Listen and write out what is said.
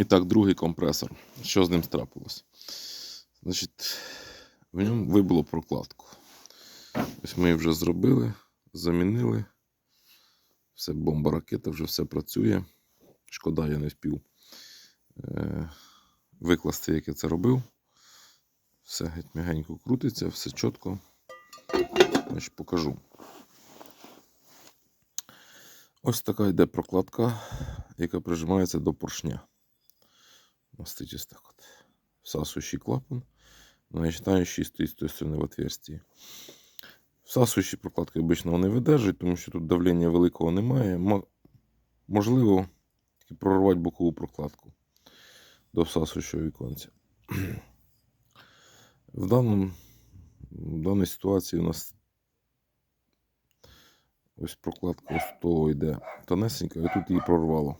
І так, другий компресор. Що з ним трапилось? Значить, в ньому вибило прокладку. Ось ми її вже зробили, замінили. Все бомба ракета, вже все працює. Шкода, я не вспів е, викласти, як я це робив. Все геть м'ягенько крутиться, все чітко. Значить, покажу. Ось така йде прокладка, яка прижимається до поршня. Мастить ось так от. Всасуючий клапан, начинаючий стоїть з тої сторони в отверстии. Всасуючі прокладки обично не видержать, тому що тут давлення великого немає. Можливо, прорвати бокову прокладку до всасуючого віконця. В, даному, в даній ситуації у нас ось прокладка ось того йде тонесенька, і тут її прорвало.